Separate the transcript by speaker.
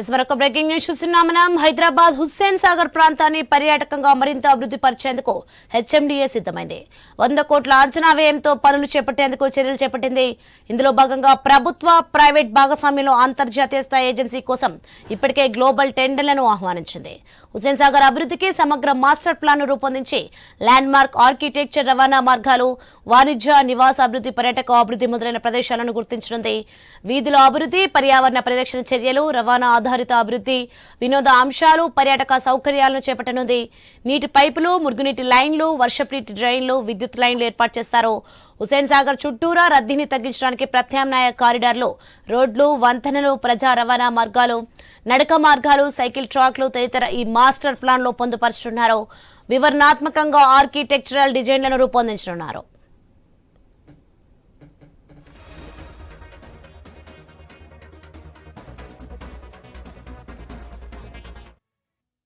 Speaker 1: Is మరొక breaking news చూస్తున్నాం మనం. హైదరాబాద్ హుస్సేన్ సాగర్ ప్రాంతాన్ని పర్యాటకంగా మరింత అభివృద్ధి పరిచేందుకు హెచ్ఎండిఏ సిద్ధమైంది. వంద కోట్ల అంచనా వ్యయంతో పనులు చేపట్టేందుకు చర్యలు చేపట్టింది. ఇందులో భాగంగా ప్రభుత్వ ప్రైవేట్ భాగస్వామ్యంలో అంతర్జాతీయ స్థాయి ఏజెన్సీ కోసం ఇప్పటికే గ్లోబల్ టెండర్లను ఆహ్వానించింది. హుస్సేన్ సాగర్ అభివృద్ధికి సమగ్ర మాస్టర్ ప్లాన్ రూపొందించి ల్యాండ్ మార్క్ ఆర్కిటెక్చర్ రవాణా మార్గాలు వాణిజ్య నివాస అభివృద్ధి పర్యాటక అభివృద్ధి మొదలైన ప్రదేశాలను గుర్తించనుంది. వీధుల అభివృద్ధి పర్యావరణ పరిరక్షణ చర్యలు రవాణా ఆధారిత అభివృద్ధి వినోద అంశాలు పర్యాటక సౌకర్యాలను చేపట్టనుంది. నీటి పైపులు మురుగునీటి లైన్లు వర్షపు నీటి డ్రైన్లు విద్యుత్ లైన్లు ఏర్పాటు చేస్తారు. హుసేన్ సాగర్ చుట్టూరా రద్దీని తగ్గించడానికి ప్రత్యామ్నాయ కారిడార్లు రోడ్లు వంతెనలు ప్రజా రవాణా మార్గాలు నడక మార్గాలు సైకిల్ ట్రాక్లు తదితర ఈ మాస్టర్ ప్లాన్లో పొందుపరుచుతున్నారు వివరణాత్మకంగా ఆర్కిటెక్చరల్ డిజైన్లను రూపొందించనున్నారు.